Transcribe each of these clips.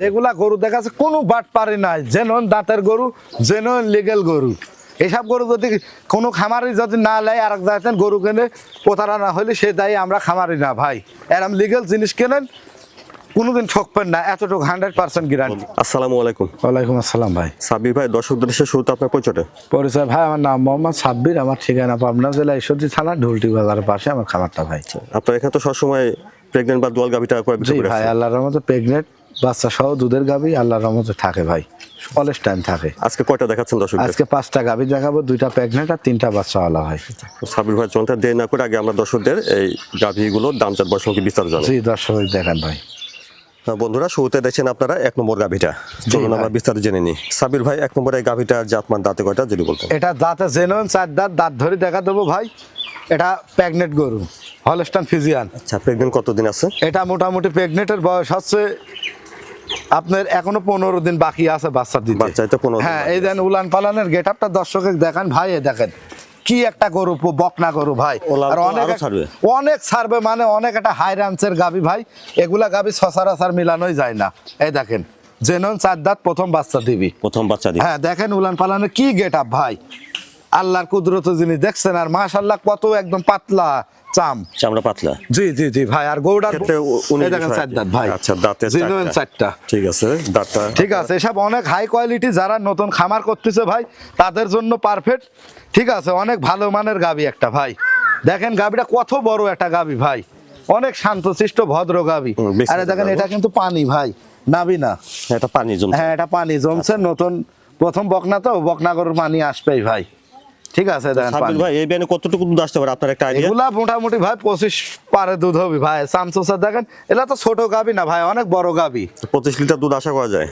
এগুলা গরু দেখা যাচ্ছে কোনো বাট পারে নাই। জেনন দাঁতের গরু জেনন লিগেল গরু। এসব গরু যদি কোনো খামারি যদি না লাই আর এক জায়গায় গরু কেনে প্রতারণা হলে সে দায়ী আমরা খামারি না ভাই। এরম লিগেল জিনিস কেনেন কোনোদিন ঠকবেন না। এতটুকু হান্ড্রেড পার্সেন্ট গ্যারান্টি আসসালামু আলাইকুম। ওয়ালাইকুম আসসালাম ভাই। সাব্বির ভাই দর্শকদের সাথে শুরুতে আপনার পরিচয়টা? পরিচয় ভাই আমার নাম মোহাম্মদ সাব্বির। আমার ঠিকানা পাবনা জেলা ঈশ্বরদী থানা ঢুলটি বাজারের পাশে আমার খামারটা ভাই। আপনার এখানে তো সবসময় প্রেগনেন্ট বা দুয়াল গাভিটা করে ভাই আল্লাহর রহমতে প্রেগনেন্ট বাচ্চা সহ দুধের গাবি আল্লাহর রহমতে থাকে ভাই। অলস টাইম থাকে। আজকে কয়টা দেখাচ্ছেন দর্শকদের? আজকে পাঁচটা গাবি দেখাবো দুইটা প্রেগনেন্ট আর তিনটা বাচ্চা আলা ভাই সাব্বির ভাই চলতে দেরি না করে আগে আমরা দর্শকদের এই গাভিগুলোর দাম চার বয়স বিস্তার জানাই জি দর্শক দেখেন ভাই। হ্যাঁ, বন্ধুরা শুরুতে দেখছেন আপনারা এক নম্বর গাভিটা। চলুন আমরা বিস্তারিত জেনে নিই। সাব্বির ভাই এক নম্বরে গাভিটার জাতমান দাঁতে কয়টা যদি বলতেন। এটা দাঁতে জেনুন চার দাঁত দাঁত ধরে দেখা দেবো ভাই। এটা প্রেগনেন্ট গরু হলস্টান ফিজিয়ান আচ্ছা প্রেগনেন্ট কতদিন আছে? এটা মোটামুটি প্রেগনেন্টের বয়স হচ্ছে আপনার এখনও পনেরো দিন বাকি আছে বাচ্চা দিতে। বাচ্চায় তো 15 দিন হ্যাঁ এই দেন উলান পালানের গেট আপটা দর্শকে দেখান ভাই দেখেন কি একটা গরু বকনা গরু ভাই। আর অনেক অনেক ছাড়বে মানে অনেক একটা হাই রাঞ্চের গাবি ভাই। এগুলা গাবি সচরাচর মিলানোই যায় না। এই দেখেন জেনন চার দাঁত প্রথম বাচ্চা দিবি। প্রথম বাচ্চা দিবি। হ্যাঁ দেখেন উলান পালানের কি গেট আপ ভাই। আল্লাহর কুদরত জিনিস দেখছেন আর মাশাল্লাহ কত একদম পাতলা। চাম। চামড়া পাতলা। জি জি জি ভাই আর গৌড়ার উনি দেখেন চার দাঁত ভাই। আচ্ছা দাঁতে Genuine চারটা। ঠিক আছে দাঁতটা। ঠিক আছে এসব অনেক হাই কোয়ালিটি যারা নতুন খামার করতেছে ভাই তাদের জন্য পারফেক্ট ঠিক আছে অনেক ভালো মানের গাবি একটা ভাই। দেখেন গাবিটা কত বড় একটা গাবি ভাই। অনেক শান্তশিষ্ট ভদ্র গাবি। আরে দেখেন এটা কিন্তু পানি ভাই নাবি না। এটা পানি জমছে। হ্যাঁ এটা পানি জমছে নতুন প্রথম বকনা তো বকনা গরুর পানি আসবেই ভাই। ঠিক আছে দেখেন ভাই এই ব্যানে কতটুকু দুধ আসতে পারে? আপনার একটা আইডিয়া এগুলা মোটামুটি ভাই পঁচিশ পারে দুধ হবে ভাই। সামসোসা দেখেন এগুলা তো ছোট গাবি না ভাই অনেক বড় গাবি। পঁচিশ লিটার দুধ আশা করা যায়।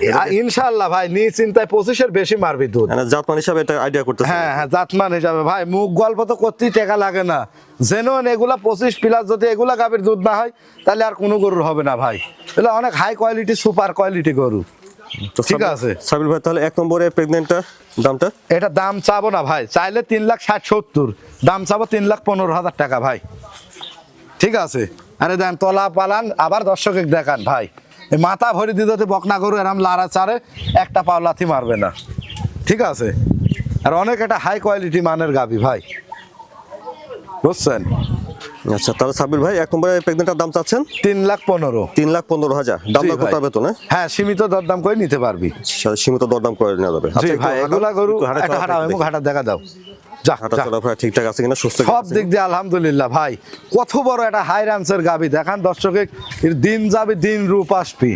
ভাই নিজ চিন্তায় পঁচিশের বেশি মারবি দুধ। মানে জাতমান হিসাবে এটা আইডিয়া করতেছে হ্যাঁ হ্যাঁ জাতমান হিসাবে ভাই মুখ গল্প তো করতেই টাকা লাগে না। জেনুইন এগুলা পঁচিশ প্লাস যদি এগুলা গাভীর দুধ না হয় তাহলে আর কোনো গরুর হবে না ভাই। এগুলো অনেক হাই কোয়ালিটি সুপার কোয়ালিটি গরু। ঠিক আছে। সাব্বির ভাই তাহলে এক নম্বরে প্রেগনেন্টটা দামটা? এটা দাম চাবো না ভাই। চাইলে তিন লাখ ষাট সত্তর। দাম চাবো তিন লাখ পনেরো হাজার টাকা ভাই। ঠিক আছে। আরে দেন তলা পালান আবার দর্শকে দেখান ভাই। মাথা ভরি যদি বকনা গরু এরম লাড়া চারে একটা পাও লাথি মারবে না। ঠিক আছে। আর অনেক একটা হাই কোয়ালিটি মানের গাবি ভাই। বুঝছেন? আচ্ছা তাহলে সাব্বির ভাই এক নম্বরে দাম চাচ্ছেন? তিন লাখ পনেরো। তিন লাখ পনেরো হাজার। দাম জি দর করতে হবে তো না? হ্যাঁ সীমিত দরদাম করে নিতে পারবি। সীমিত দরদাম করে নেওয়া যাবে। আচ্ছা, ভাই এগুলা গরু একটু একটা হাঁটা চলাফেরা মুখ হাঁটা দেখা দাও। যা হাঁটা যা। চলাফেরা ঠিকঠাক আছে কিনা? সুস্থ সব দিক দিয়ে আলহামদুলিল্লাহ ভাই। কত বড় একটা হাই রান্সের গাবি দেখান দর্শকে দিন যাবে দিন রূপ আসবি।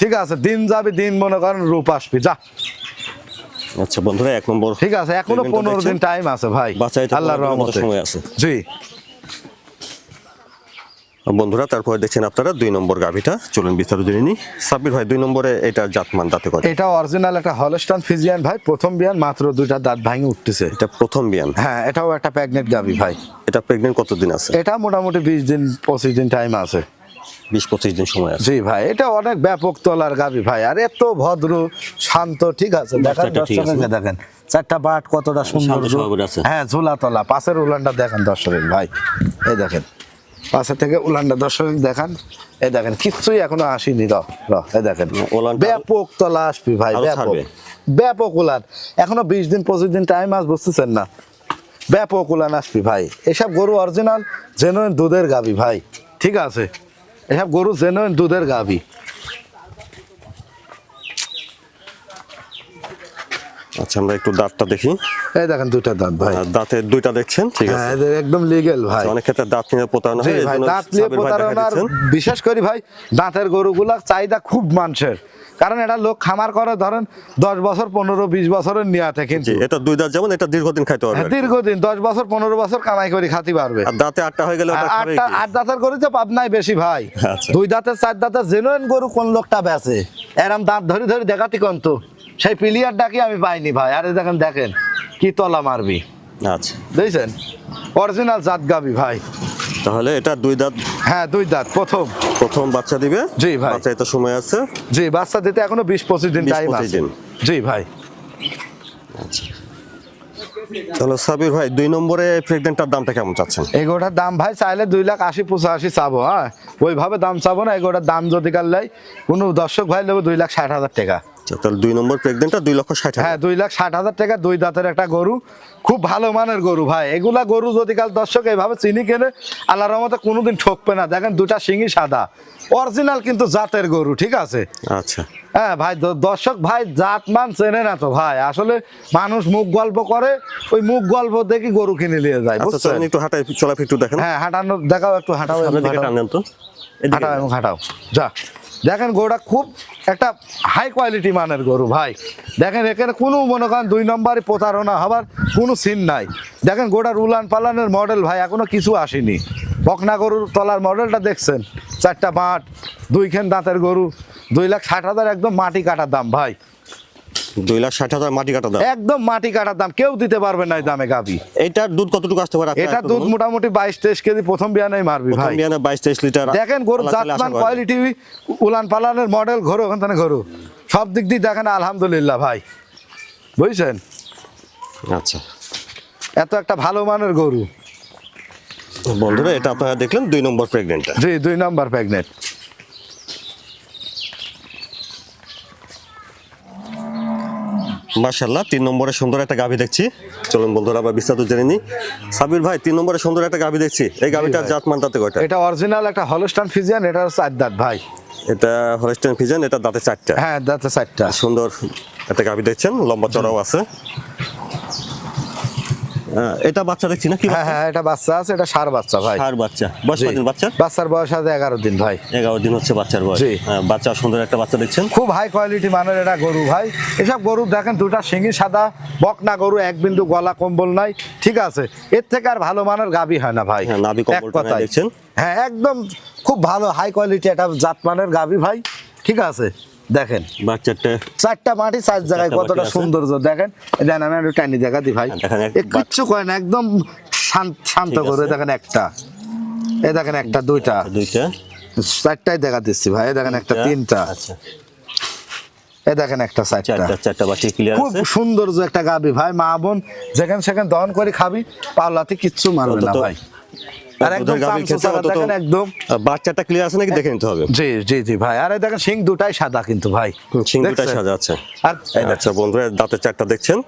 ঠিক আছে দিন যাবে দিন মনে করেন রূপ আসবি। যা। আচ্ছা বন্ধুরা এক নম্বর ঠিক আছে এখনও পনেরো দিন টাইম আছে ভাই। আল্লাহর রহমতে। সময় আছে। জি। বন্ধুরা তারপরে দেখছেন আপনারা দুই নম্বর গাভিটা। চলুন বিস্তারিত জেনে নিই। সাব্বির ভাই দুই নম্বরে এটা জাতমান দাঁতে করে এটা অরিজিনাল একটা হলস্টান ফিজিয়ান ভাই প্রথম বিয়ান মাত্র দুইটা দাঁত ভাঙে উঠতেছে। এটা প্রথম বিয়ান? হ্যাঁ এটাও একটা প্যাগনেট গাবি ভাই। এটা প্রেগনেন্ট কতদিন আছে? এটা মোটামুটি বিশ দিন পঁচিশ দিন টাইম আছে। বিশ পঁচিশ দিন সময় আছে। জি ভাই এটা অনেক ব্যাপক তলার গাবি ভাই। আর এত ভদ্র শান্ত ঠিক আছে? দেখেন। দর্শককে চারটা বাট কতটা সুন্দর হ্যাঁ ঝোলা তলা পাশের উলানটা দেখেন দর্শকের ভাই। এই দেখেন। পাশে থেকে উলানটা দর্শক দেখান। এই দেখেন কিচ্ছুই এখনও আসেনি র র এই দেখেন। ব্যাপক তলা আসবি ভাই ব্যাপক। উলান। এখনও বিশ দিন পঁচিশ দিন টাইম আস বুঝতেছেন না? ব্যাপক উলান আসবি ভাই। এসব গরু অরিজিনাল জেনুইন দুধের গাবি ভাই। ঠিক আছে? এসব গরু জেনুইন দুধের গাবি। আচ্ছা আমরা একটু দাঁতটা দেখি। এই দেখেন দুইটা দাঁত ভাই। দাঁতের দুইটা দেখছেন? ঠিক হ্যাঁ আছে এদের একদম লিগেল ভাই। অনেক ক্ষেত্রে দাঁত নিয়ে প্রতারণা হয় ভাই দাঁত নিয়ে প্রতারণার বিশেষ করি ভাই দাঁতের গরুগুলা চাহিদা খুব মানুষের। কারণ এটা লোক খামার করে ধরেন দশ বছর পনেরো বিশ বছরের নিয়াতে কিন্তু। এটা দুই দাঁত যেমন এটা দীর্ঘদিন খাইতে পারবে। হ্যাঁ, দীর্ঘদিন দশ বছর পনেরো বছর কামাই করে খাতে পারবে। আর দাঁতে আটটা হয়ে গেলে আটটা আট দাঁতের গরু তো পাবনাই বেশি ভাই। আচ্ছা। দুই দাঁতের চার দাঁতের জেনুইন গরু কোন লোকটা বেছে এরম দাঁত ধরে ধরে দেখাতি কন্ত। সেই প্লেয়ার ডাকি আমি পাইনি ভাই? আরে দেখেন দেখেন কি তলা মারবি। আচ্ছা। বুঝছেন অরিজিনাল জাত গাবি ভাই। তাহলে এটা দুই দাঁত? হ্যাঁ দুই দাঁত প্রথম। প্রথম বাচ্চা দিবে? জি ভাই। বাচ্চা এটা সময় আছে। জি বাচ্চা দিতে এখনও বিশ পঁচিশ দিন 20 টাইম আছে। জি ভাই। আচ্ছা। তাহলে সাবির ভাই দুই নম্বরে প্রেগনেন্টটার দামটা কেমন চাচ্ছেন? এগোটার দাম ভাই চাইলে দুই লাখ আশি পঁচাশি চাবো হ্যাঁ? ওইভাবে দাম চাবো না এগোটার দাম যদি কাল কোনো দর্শক ভাই নেব দুই লাখ ষাট হাজার টাকা। আচ্ছা, তাহলে দুই নম্বর প্রেগনেন্টটা দুই লক্ষ ষাট হ্যাঁ দুই লাখ ষাট হাজার টাকা দুই দাঁতের একটা গরু। খুব ভালো মানের গরু ভাই। এগুলা গরু যদি কাল দর্শক এইভাবে চিনি কেনে রহমতে কোনোদিন ঠকবে না। দেখেন দুটা শিঙি সাদা। অরিজিনাল কিন্তু জাতের গরু ঠিক আছে? আচ্ছা। হ্যাঁ ভাই দর্শক ভাই জাত মান চেনে না তো ভাই। আসলে মানুষ মুখ গল্প করে ওই মুখ গল্প দেখি গরু কিনে নিয়ে যায় আচ্ছা বুঝছেন? একটু হাঁটাই চলাফি একটু দেখেন। হ্যাঁ হাঁটানো দেখাও একটু হাঁটাও হাঁটাও। হাঁটাও। যা। দেখেন গরুটা খুব একটা হাই কোয়ালিটি মানের গরু ভাই। দেখেন এখানে কোনো মনে করেন দুই নম্বরই প্রতারণা হবার কোনো সিন নাই। দেখেন গোটা উলান পালানের মডেল ভাই এখনও কিছু আসেনি। বকনা গরুর তলার মডেলটা দেখছেন? চারটা বাঁট, দুইখান দাঁতের গরু, দুই লাখ ষাট হাজার একদম মাটি কাটার দাম ভাই। দুই লাখ ষাট হাজার মাটি কাটা দাম। একদম মাটি কাটার দাম কেউ দিতে পারবে না এই দামে গাবি দুধ কতটুকু আসতে পারে? এটা দুধ মোটামুটি বাইশ তেইশ কেজি প্রথম মারবি ভাই। বিয়ানে বাইশ তেইশ লিটার দেখেন গরু জাতমান কোয়ালিটি উলান পালানের মডেল ঘরু ওখান ঘরু। সব দিক দিয়ে দেখেন আলহামদুলিল্লাহ ভাই। বুঝছেন? আচ্ছা। এত একটা ভালো মানের গরু। বন্ধুরা এটা আপনারা দেখলেন দুই নম্বর প্রেগনেন্টটা জি দুই নম্বর প্রেগনেন্ট মার্শাল্লাহ তিন নম্বরে সুন্দর একটা গাভী দেখছি। চলুন বন্ধুরা আবার বিস্তারিত জেনে নিই। সাবির ভাই তিন নম্বরে সুন্দর একটা গাভী দেখছি। এই গাভিটার। জাত মান তাতে কয়টা? এটা অরিজিনাল একটা হলস্টান ফিজিয়ান এটা হচ্ছে দাঁত ভাই। এটা হলস্টান ফিজিয়ান এটা দাঁতে চারটা। হ্যাঁ দাঁতে চারটা। সুন্দর একটা গাভী দেখছেন লম্বা চড়াও আছে। এটা বাচ্চা দেখছি না কি হ্যাঁ হ্যাঁ এটা বাচ্চা আছে এটা সার বাচ্চা ভাই। সার বাচ্চা। বয়স। কদিন বাচ্চার বাচ্চার বয়স আছে এগারো দিন ভাই। এগারো দিন হচ্ছে বাচ্চার বয়স। হ্যাঁ, বাচ্চা সুন্দর একটা বাচ্চা দেখছেন। খুব হাই কোয়ালিটি মানের এটা গরু ভাই। এসব গরু দেখেন দুটা শিঙি সাদা বকনা গরু এক বিন্দু গলা কম্বল নাই। ঠিক আছে এর থেকে আর ভালো মানের গাবি হয় না ভাই। হ্যাঁ, কম্বলটা দেখছেন? হ্যাঁ একদম খুব ভালো হাই কোয়ালিটি একটা জাত মানের গাবি ভাই। ঠিক আছে দেখেন। বাচ্চাটা চারটা মাটি চার জায়গায় কতটা সৌন্দর্য দেখেন। দেন আমি একটু টানি দেখা দিই ভাই। হ্যাঁ, কিচ্ছু কয় না একদম শান্ত করে দেখেন একটা। এ দেখেন একটা দুইটা। দুইটা। চারটাই দেখা দিচ্ছি ভাই এ দেখেন একটা তিনটা। আচ্ছা। এ দেখেন একটা চারটা। চারটা চারটা বাচ্চা ক্লিয়ার খুব আছে। সৌন্দর্য একটা গাবি ভাই মা বোন যেখানে সেখানে দহন করে খাবি পাল্লাতে কিচ্ছু মারবে না ভাই। আর একদম দেখেন একদম। বাচ্চাটা ক্লিয়ার আছে নাকি? দেখে নিতে হবে। জি জি জি ভাই। আরে দেখেন দুটাই সাদা কিন্তু ভাই। আছে আর আচ্ছা বন্ধুরা দাঁতের চারটা দেখছেন?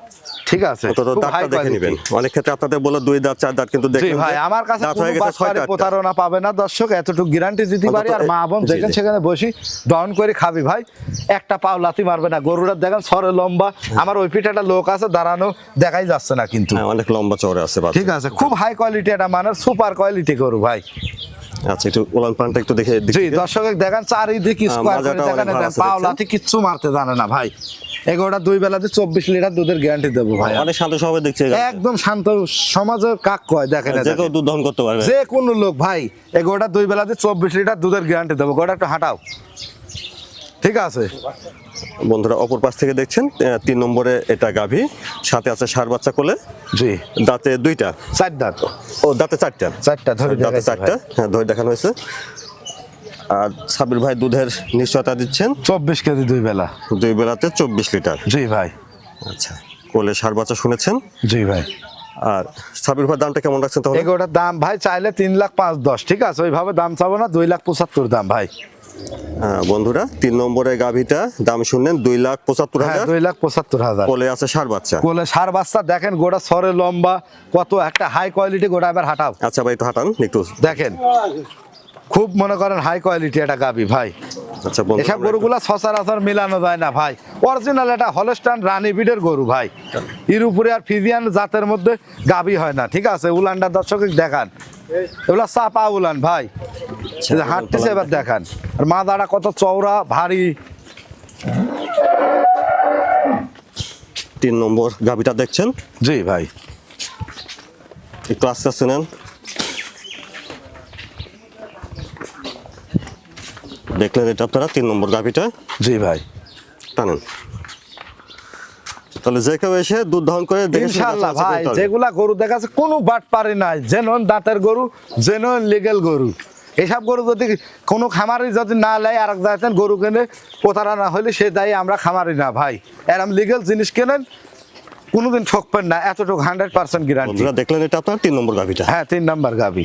ঠিক আছে খুব দাঁতটা দেখে নেবেন। অনেক ক্ষেত্রে আপনাদের বলে দুই দাঁত চার দাঁত কিন্তু দেখেন ভাই আমার কাছে কোনো বাটপারি। প্রতারণা পাবে না দর্শক এতটুকু গ্যারান্টি দিতে পারি আর মা বোন যেখানে সেখানে বসি দহন করে খাবি ভাই। একটা পাও লাথি মারবে না দেখেন সরে লম্বা আমার ওই পিঠে একটা লোক আছে দাঁড়ানো দেখাই যাচ্ছে না কিন্তু। হ্যাঁ অনেক লম্বা চওড়া আছে ঠিক আছে খুব হাই কোয়ালিটি এটা মানে সুপার কোয়ালিটি গরু ভাই। আচ্ছা একটু উলান পানটা একটু দেখে জি দর্শক দেখেন চারিদিকে স্কোয়ার করে দেখেন পাও? লাথি কিচ্ছু মারতে জানে না ভাই। এগারোটা দুই বেলাতে চব্বিশ লিটার দুধের গ্যারান্টি দেবো ভাই অনেক শান্ত স্বভাবে দেখছে একদম শান্ত সমাজের কাক কয় দেখেন যে কেউ দুধ দহন করতে পারবে। যে কোনো লোক ভাই এগারোটা দুই বেলাতে চব্বিশ লিটার দুধের গ্যারান্টি দেবো। গোটা একটু হাঁটাও। ঠিক আছে? বন্ধুরা অপর পাশ থেকে দেখছেন তিন নম্বরে এটা গাভী। সাথে আছে সার বাচ্চা কোলে। জি। দাঁতে দুইটা। চার দাঁত ও দাঁতে চারটা। চারটা ধরে দাঁতে চারটা। হ্যাঁ ধরে দেখানো হয়েছে। আর সাবির ভাই দুধের নিশ্চয়তা দিচ্ছেন? চব্বিশ কেজি দুই বেলা। দুই বেলাতে চব্বিশ লিটার। জি ভাই। আচ্ছা কোলে সার বাচ্চা শুনেছেন? জি ভাই। আর সাবির ভাই দামটা কেমন রাখছেন তাহলে? এগারোটার দাম ভাই চাইলে তিন লাখ পাঁচ দশ ঠিক আছে? ওইভাবে দাম চাবো না দুই লাখ পঁচাত্তর দাম ভাই। হ্যাঁ, বন্ধুরা তিন নম্বরে গাভীটা দাম শুনলেন দুই লাখ পঁচাত্তর হ্যাঁ হাজার। দুই লাখ পঁচাত্তর হাজার। কোলে আছে সার বাচ্চা। কোলে সার বাচ্চা দেখেন গোটা সরে লম্বা কত একটা হাই কোয়ালিটি গোটা এবার হাঁটাও। আচ্ছা ভাই একটু হাঁটান একটু দেখেন। খুব মনে করেন হাই কোয়ালিটি এটা গাবি ভাই। আচ্ছা এসব গরুগুলা সচরাচর মিলানো যায় না ভাই। অরিজিনাল এটা হলস্টান রানী বিডের গরু ভাই। এর উপরে আর ফিজিয়ান জাতের মধ্যে গাবি হয় না ঠিক আছে? উলানটা দর্শক দেখান। এগুলা চাপা উলান ভাই। এই হাঁটতেছে এবার দেখান। আর মাদাটা কত চওড়া ভারী। তিন নম্বর গাভীটা দেখছেন? জি ভাই। একটু আস্তে আস্তে নেন দেখলেন এটা আপনারা? তিন নম্বর গাভীটা? জি ভাই। টানেন। তাহলে যে কেউ এসে দুধ দহন করে দেখে শুনে ইনশাল্লাহ যাচাই ভাই যেগুলা গরু দেখাচ্ছে কোনো বাট পারে নাই। জেনন দাঁতের গরু জেনন লিগেল গরু। এসব গরু যদি কোনো খামারি যদি না লাই আর এক গরু কেনে প্রতারণা হলে সে দায়ী আমরা খামারি না ভাই। এরম লিগেল জিনিস কেনেন কোনোদিন ঠকবেন না এতটুকু হান্ড্রেড পার্সেন্ট গ্যারান্টি বন্ধুরা দেখলেন এটা আপনার? তিন নম্বর গাভিটা। হ্যাঁ তিন নম্বর গাবি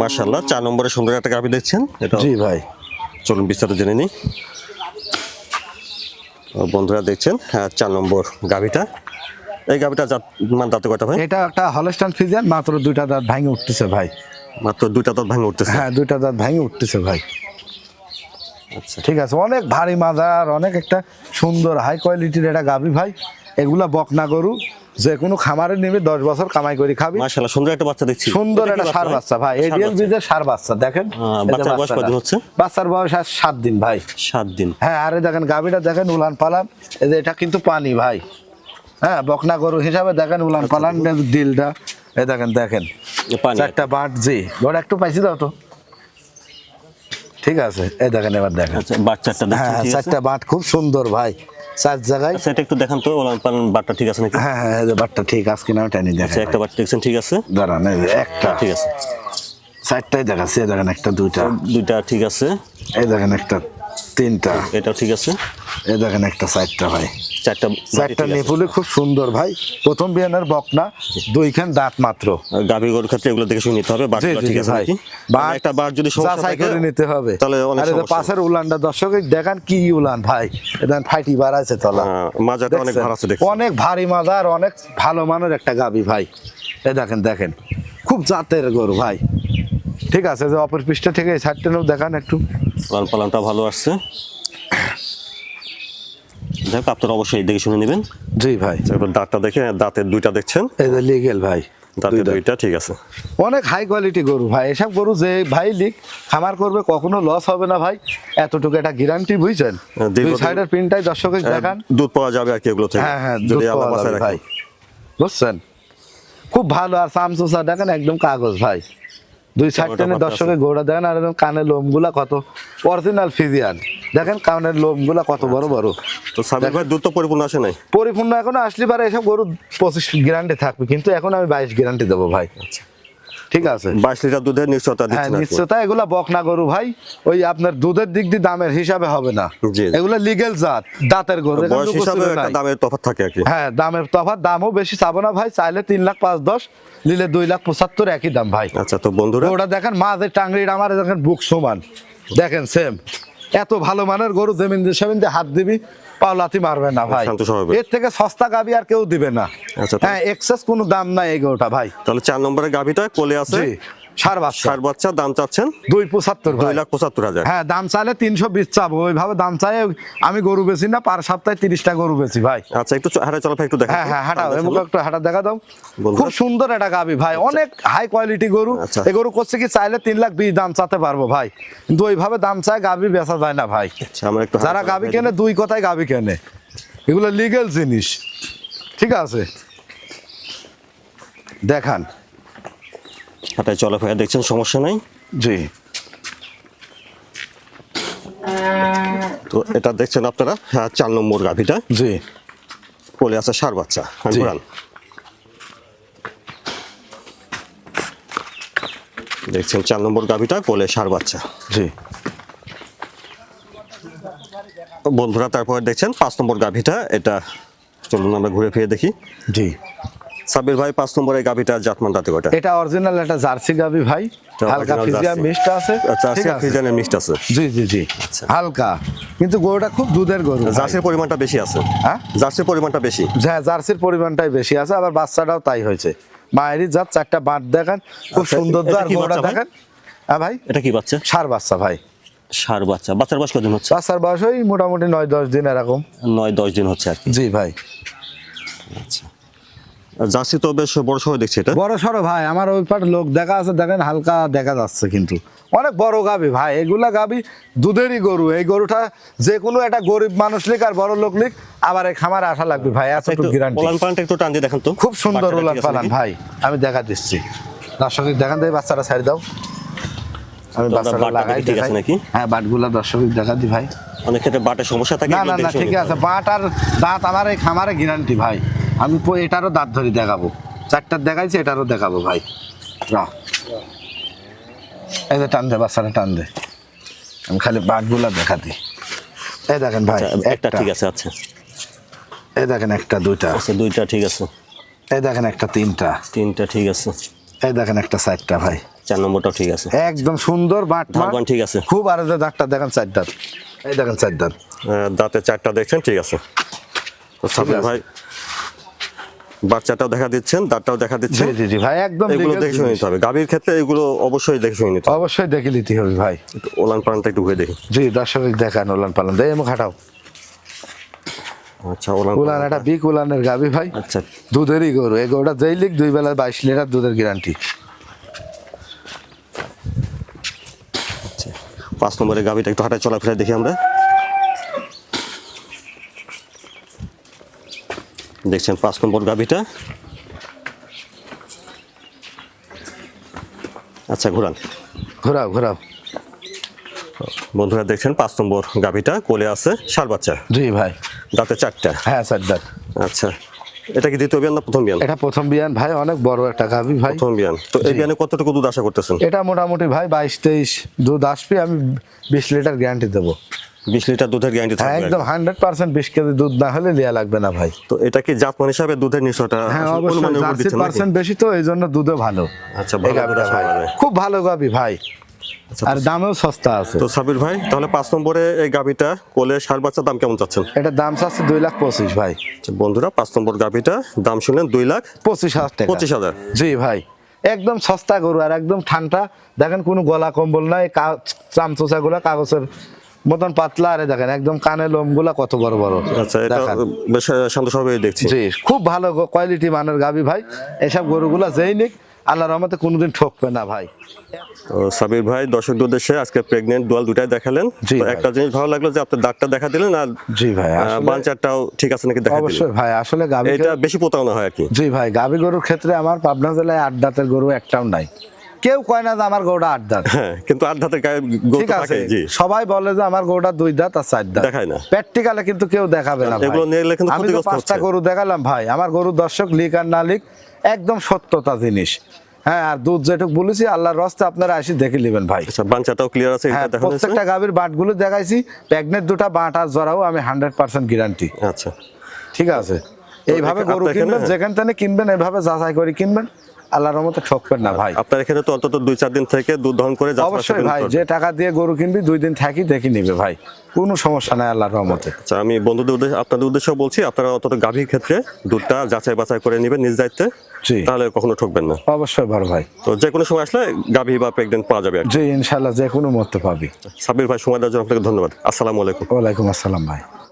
মার্শাল্লাহ চার নম্বরে সুন্দর একটা গাভি দেখছেন। এটা জি ভাই। চলুন বিস্তারিত জেনে নিই। বন্ধুরা দেখছেন হ্যাঁ চার নম্বর গাভিটা। এই গাভিটা মান দাঁতে কয়টা ভাই? এটা একটা হলস্টান ফিজিয়ান মাত্র দুইটা দাঁত ভাঙে উঠতেছে ভাই। মাত্র দুইটা দাঁত ভাঙে উঠতেছে? হ্যাঁ দুইটা দাঁত ভাঙে উঠতেছে ভাই। আচ্ছা। ঠিক আছে অনেক ভারী মাজার অনেক একটা সুন্দর হাই কোয়ালিটির একটা গাবি ভাই। এগুলা বকনা গরু যে কোনো খামারে নেবে দশ বছর কামাই করে খাবি। সুন্দর একটা বাচ্চা দেখছি। সুন্দর একটা সার বাচ্চা ভাই এডিএল। বীজের সার বাচ্চা দেখেন? বাচ্চার বয়স বাচ্চাটা। হচ্ছে? বাচ্চার বয়স আজ সাত দিন ভাই। সাত দিন। হ্যাঁ আরে দেখেন গাবিটা দেখেন উলান পালান। এই যে এটা কিন্তু পানি ভাই। হ্যাঁ বকনা গরু হিসাবে দেখেন উলান পালান ডিলটা এই দেখেন দেখেন। এ পানি। চারটা বাট জি। বড় একটু পাইছি দাও তো। ঠিক আছে এই দেখেন এবার দেখেন। আচ্ছা বাচ্চাটা হ্যাঁ চারটা বাট খুব সুন্দর ভাই। চার জায়গায় আচ্ছা এটা একটু দেখান তো ওলান বাটটা ঠিক আছে নাকি? হ্যাঁ হ্যাঁ বাটটা ঠিক আছে কিনা আমি টানি আচ্ছা দেখেন একটা বাট দেখছেন ঠিক আছে? দাঁড়ান একটা। ঠিক আছে। চারটাই দেখাচ্ছে দেখেন একটা দুইটা। দুইটা ঠিক আছে। এই দেখেন একটা। তিনটা। এটাও ঠিক আছে? এই দেখেন একটা চারটা ভাই। চারটা চারটা নেপুলে খুব সুন্দর ভাই। প্রথম বিয়ানের বকনা দুইখান দাঁত মাত্র। গাভী গরুর ক্ষেত্রে এগুলো দেখে শুনে নিতে হবে জি, ঠিক আছে মানে একটা বার যদি সমস্যা করে নিতে হবে। তাহলে অনেক সমস্যা। পাশের উলানটা দর্শক দেখান কি উলান ভাই। এটা ফাইটি বার আছে তলা। হ্যাঁ, মাজাটা অনেক? ভার আছে দেখছি অনেক ভারী মাজার আর অনেক ভালো মানের একটা গাবি ভাই। এই দেখেন দেখেন। খুব জাতের গরু ভাই। ঠিক আছে যে অপর পৃষ্ঠা থেকে এই সাইডটা দেখান একটু। লাল পালানটা ভালো আসছে। দেখ আপনারা অবশ্যই দেখে শুনে নেবেন। জি ভাই। দাঁতটা দেখে দাঁতের দুইটা দেখছেন? এই যে লিগেল ভাই দাঁতের দুইটা। ঠিক আছে। অনেক হাই কোয়ালিটি গরু ভাই এসব গরু যে ভাই লিক খামার করবে কখনো লস হবে না ভাই। এতটুকু একটা গ্যারান্টি বুঝছেন? হ্যাঁ, দুই সাইডের পিনটাই দর্শকের দেখান। দুধ পাওয়া যাবে আর কি এগুলো থেকে হ্যাঁ হ্যাঁ যদি বাঁচায় যাবে রাখে ভাই। বুঝছেন? খুব ভালো আর সামসুসা দেখেন একদম কাগজ ভাই। দুই সাইড টেনে দর্শকের গোড়া দেখেন আর কানের কানের লোমগুলা কত অরিজিনাল ফিজিয়ান দেখেন কানের লোমগুলা কত বড় বড়। তো সাবির ভাই দুধ তো পরিপূর্ণ আসে নাই? পরিপূর্ণ এখনও আসলে পারে এসব গরু পঁচিশ গ্যারান্টি থাকবে কিন্তু এখন আমি বাইশ গ্যারান্টি দেবো ভাই। ঠিক আছে। বাইশ লিটার দুধের নিশ্চয়তা হ্যাঁ নিশ্চয়তা এগুলা বকনা গরু ভাই ওই আপনার দুধের দিক দিয়ে দামের হিসাবে হবে না। এগুলা লিগেল জাত দাঁতের গরু এখানে হিসাবে একটা দামের তফাৎ থাকে আর কি। হ্যাঁ দামের তফাৎ দামও বেশি চাবো না ভাই চাইলে তিন লাখ পাঁচ দশ নিলে দুই লাখ পঁচাত্তর একই দাম ভাই। আচ্ছা তো বন্ধুরা ওটা দেখেন মাঝের টাংরির আমার দেখেন বুক সমান। দেখেন সেম এত ভালো মানের গরু জমিন সেমিন দিয়ে হাত দিবি পাওলাতি মারবে না ভাই। এর থেকে সস্তা গাবি আর কেউ দিবে না। আচ্ছা, হ্যাঁ এক্সেস কোনো দাম নাই এই গরুটা ভাই। তাহলে চার নম্বরের গাভীটা কোলে আছে। সার বাচ্চা। ষাট বাচ্চা দাম চাচ্ছেন? দুই পঁচাত্তর দুই লাখ পঁচাত্তর হাজার। হ্যাঁ দাম চাইলে তিনশো বিশ চাবো। ওইভাবে দাম চাই আমি গরু বেচি না পার সপ্তাহে তিরিশটা গরু বেচি ভাই। আচ্ছা একটু হাঁটা চলাফেরা একটু দেখা হ্যাঁ হ্যাঁ একটু হাঁটা দেখা দাও। খুব সুন্দর একটা গাবি ভাই অনেক হাই কোয়ালিটি গরু। আচ্ছা। এই গরু করছে কি চাইলে তিন লাখ বিশ দাম চাতে পারব ভাই। কিন্তু ওইভাবে দাম চায় গাবি বেচা যায় না ভাই। আচ্ছা একটু যারা গাবি কেনে দুই কথায় গাবি কেনে। এগুলো লিগেল জিনিস। ঠিক আছে? দেখান। হাঁটায় চলাফেরা দেখছেন সমস্যা নাই? জি। তো এটা দেখছেন আপনারা? হ্যাঁ চার নম্বর গাভিটা। জি। কোলে আছে সার বাচ্চা হ্যাঁ। ঘোরান। দেখছেন চার নম্বর গাভিটা কোলে সার বাচ্চা। জি। বন্ধুরা তারপরে দেখছেন পাঁচ নম্বর গাভিটা এটা চলুন আমরা ঘুরে ফিরে দেখি। জি। সাব্বির ভাই পাঁচ নম্বরের গাভিটা জাতমান দাঁতে কয়টা? এটা অরিজিনাল একটা জার্সি গাবি ভাই হালকা ফিজিয়া মিষ্ট আছে আচ্ছা ঠিক আচ্ছা আছে। ফ্রিজানের মিষ্ট আছে। জি জি জি আচ্ছা। হালকা। কিন্তু গরুটা খুব দুধের গরু জার্সির পরিমাণটা বেশি আছে? হ্যাঁ? জার্সির পরিমাণটা বেশি? হ্যাঁ জার্সির পরিমাণটাই বেশি আছে আবার বাচ্চাটাও তাই হয়েছে। মায়েরই জাত চারটা বাঁট দেখেন খুব আচ্ছা, সুন্দর আর কি গরুটা দেখেন। হ্যাঁ ভাই? এটা কি বাচ্চা? সার বাচ্চা ভাই। সার বাচ্চা। বাচ্চার বয়স কদিন হচ্ছে? বাচ্চার বয়স ওই মোটামুটি নয় দশ দিন এরকম। নয় দশ দিন হচ্ছে আর কি। জি ভাই। আচ্ছা। জার্সি তো বেশ বড় সড়ো দেখছি এটা। বড় সড়ো ভাই আমার ওই পাট লোক দেখা আছে দেখেন হালকা দেখা যাচ্ছে কিন্তু। অনেক বড় গাবি ভাই এগুলা গাবি দুধেরই গরু। এই গরুটা যে কোনো একটা গরিব মানুষ লিখ আর বড় লোক লিখ আবার এই খামারে আসা লাগবে ভাই একটু এতটুকু গ্যারান্টি পোলান পালানটা একটু টান দিয়ে দেখেন তো। খুব সুন্দর উলান পালান ভাই আমি দেখা দিচ্ছি। দর্শক দেখান দেয় বাচ্চাটা ছাড়ি দাও। আমি বাচ্চাটা লাগাই ঠিক আছে নাকি? হ্যাঁ বাটগুলা দর্শক দেখা দি ভাই। অনেক ক্ষেত্রে বাটের সমস্যা থাকে না না না ঠিক আছে বাট আর দাঁত আমার এই খামারে গ্যারান্টি ভাই। আমি এটারও দাঁত ধরে দেখাবো। চারটার দেখাইছি এটারও দেখাবো ভাই। এই যে টান দে বাচ্চাটা টান দে। আমি খালি বাটগুলা দেখা দিই। এই দেখেন ভাই আচ্ছা, একটা ঠিক আছে আচ্ছা। এই দেখেন একটা দুইটা। আচ্ছা দুইটা ঠিক আছে। এই দেখেন একটা তিনটা। তিনটা ঠিক আছে। এই দেখেন একটা চারটা ভাই। চার নম্বরটাও ঠিক আছে। একদম সুন্দর বাট ধারবান ঠিক আছে। খুব আর যে দাঁতটা দেখেন চার দাঁত। এই দেখেন চার দাঁত। দাঁতে চারটা দেখছেন ঠিক আছে। ভাই বাচ্চাটাও দেখা দিচ্ছেন দাঁতটাও দেখা দিচ্ছেন। জি জি ভাই একদম এগুলো দেখে শুনে নিতে হবে। গাভীর ক্ষেত্রে এগুলো অবশ্যই দেখে শুনে নিতে হবে। অবশ্যই দেখে নিতে হবে ভাই। ওলান পালানটা একটু ঘুরে দেখি। জি দর্শক দেখান উলান পালন। দেয় এমন খাটাও আচ্ছা ওলান একটা উলানের গাবি ভাই। আচ্ছা। দুধেরই গরু। এই গরুটা যেই লিখ দুই বেলা বাইশ লিটার দুধের গ্যারান্টি আচ্ছা পাঁচ নম্বরের গাভীটা একটু চলাফেরা দেখি আমরা। দেখছেন পাঁচ নম্বর গাভীটা। আচ্ছা ঘুরান। ঘোরাও ঘোরাও। বন্ধুরা দেখছেন পাঁচ নম্বর গাভীটা কোলে আছে সার বাচ্চা। জি ভাই। দাঁতে চারটা। হ্যাঁ স্যার দাঁত। আচ্ছা এটা কি দ্বিতীয় বিয়ান না প্রথম বিয়ান? এটা প্রথম বিয়ান ভাই অনেক বড় একটা গাবি ভাই। প্রথম বিয়ান। তো এই বিয়ানে কতটুকু দুধ আশা করতেছেন? এটা মোটামুটি ভাই বাইশ তেইশ দুধ আসবে আমি বিশ লিটার গ্যারান্টি দেবো। বিশ লিটার দুধের গ্যারান্টি থাকবে একদম হান্ড্রেড পার্সেন্ট বিশ কেজি দুধ না হলে লিয়া লাগবে না ভাই। তো এটা কি জাতমান হিসাবে দুধের হ্যাঁ অবশ্যই? পার্সেন্ট বেশি তো এই জন্য দুধও ভালো। আচ্ছা ভালো ভাই। খুব ভালো গাবি ভাই। আচ্ছা, আর দামেও সস্তা আছে। তো সাবির ভাই তাহলে পাঁচ নম্বরে এই গাবিটা কোলে বাচ্চার দাম কেমন চাচ্ছেন? এটা দাম চাচ্ছে দুই লাখ পঁচিশ ভাই। আচ্ছা, বন্ধুরা পাঁচ নম্বর গাবিটা দাম শুনলেন দুই লাখ পঁচিশ হাজার টাকা। পঁচিশ হাজার। জি ভাই একদম সস্তা গরু আর একদম ঠান্ডা। দেখেন কোনো গলা কম্বল নাই চামচোচা গুলা কাগজের মতন পাতলা আরে দেখেন একদম কানে লোমগুলা কত বড় বড়। আচ্ছা এটা বেশ শান্ত স্বভাবে দেখছি। জি খুব ভালো কোয়ালিটি মানের গাবি ভাই। এসব গরুগুলা যেই নিক আল্লাহ রহমতে কোনোদিন ঠকবে না ভাই। তো সাবির ভাই দর্শকদের উদ্দেশ্যে আজকে প্রেগনেন্ট দোয়াল দুটাই দেখালেন। একটা জিনিস ভালো লাগল যে আপনার দাগটা দেখা দিলেন আর জি ভাই বাঞ্চারটাও ঠিক আছে নাকি দেখা অবশ্যই ভাই আসলে গাবি এটা বেশি প্রতারণা হয় আর কি। জি ভাই গাবি গরুর ক্ষেত্রে আমার পাবনা জেলায় আট দাঁতের গরু একটাও নাই। কেউ কয় না যে আমার গরুটা আট দাঁত। হ্যাঁ কিন্তু আট গায়ে ঠিক আছে সবাই বলে যে আমার গরুটা দুই দাঁত আর চার দাঁত। দেখায় না। প্র্যাকটিক্যালে কিন্তু কেউ দেখাবে না এগুলো নিলে কিন্তু আমি তো পাঁচটা গরু দেখালাম ভাই। আমার গরু দর্শক লিক আর না লিক একদম সত্যতা জিনিস। হ্যাঁ আর দুধ যেটুকু বলেছি আল্লাহর রস্তে আপনারা আসি দেখে নেবেন ভাই। আচ্ছা বাঞ্চাটাও ক্লিয়ার আছে হ্যাঁ এটা দেখানো হয়েছে? প্রত্যেকটা গাভীর বাটগুলো দেখাইছি প্যাগনেট দুটা বাট আর জরাও আমি হান্ড্রেড পার্সেন্ট গ্যারান্টি আচ্ছা। ঠিক আছে? এইভাবে গরু কিনবেন যেখান থেকে কিনবেন এইভাবে যাচাই করে কিনবেন। আল্লাহর রহমতে ঠকবেন না ভাই। আপনার এখানে তো অন্তত দুই চার দিন থেকে দুধ দহন করে অবশ্যই ভাই যে টাকা দিয়ে গরু কিনবি দুই দিন থাকি দেখি নিবে ভাই। কোনো সমস্যা নাই আল্লাহর রহমতে। আচ্ছা আমি বন্ধুদের উদ্দেশ্যে আপনাদের উদ্দেশ্যে বলছি আপনারা অন্তত গাভীর ক্ষেত্রে দুধটা যাচাই বাছাই করে নেবেন নিজ দায়িত্বে জি। তাহলে কখনো ঠকবেন না। অবশ্যই ভালো ভাই। তো যে কোনো সময় আসলে গাভী বা প্রেগনেন্ট পাওয়া যাবে জি ইনশাল্লাহ যে কোনো মতো পাবি। সাব্বির ভাই সময় দেওয়ার জন্য আপনাকে ধন্যবাদ। আসসালামু আলাইকুম। ওয়ালাইকুম আসসালাম ভাই।